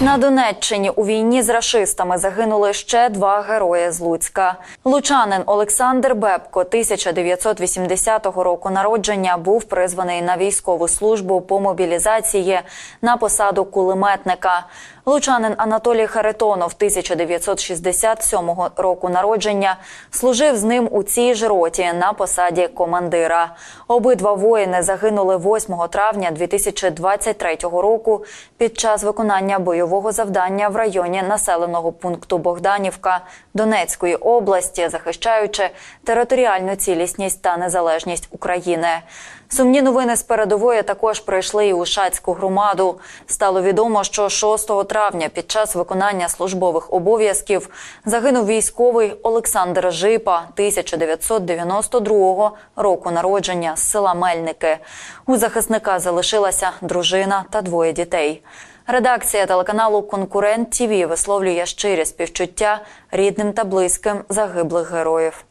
На Донеччині у війні з рашистами загинули ще два герої з Луцька. Лучанин Олександр Бебко, 1980 року народження, був призваний на військову службу по мобілізації на посаду кулеметника. Лучанин Анатолій Харитонов, 1967 року народження, служив з ним у цій ж роті на посаді командира. Обидва воїни загинули 8 травня 2023 року під час виконання бойового завдання в районі населеного пункту Богданівка Донецької області, захищаючи територіальну цілісність та незалежність України. Сумні новини з передової також прийшли і у Шацьку громаду. Стало відомо, що 6 травня під час виконання службових обов'язків загинув військовий Олександр Жипа 1992 року народження з села Мельники. У захисника залишилася дружина та двоє дітей. Редакція телеканалу Конкурент ТІВІ висловлює щирі співчуття рідним та близьким загиблих героїв.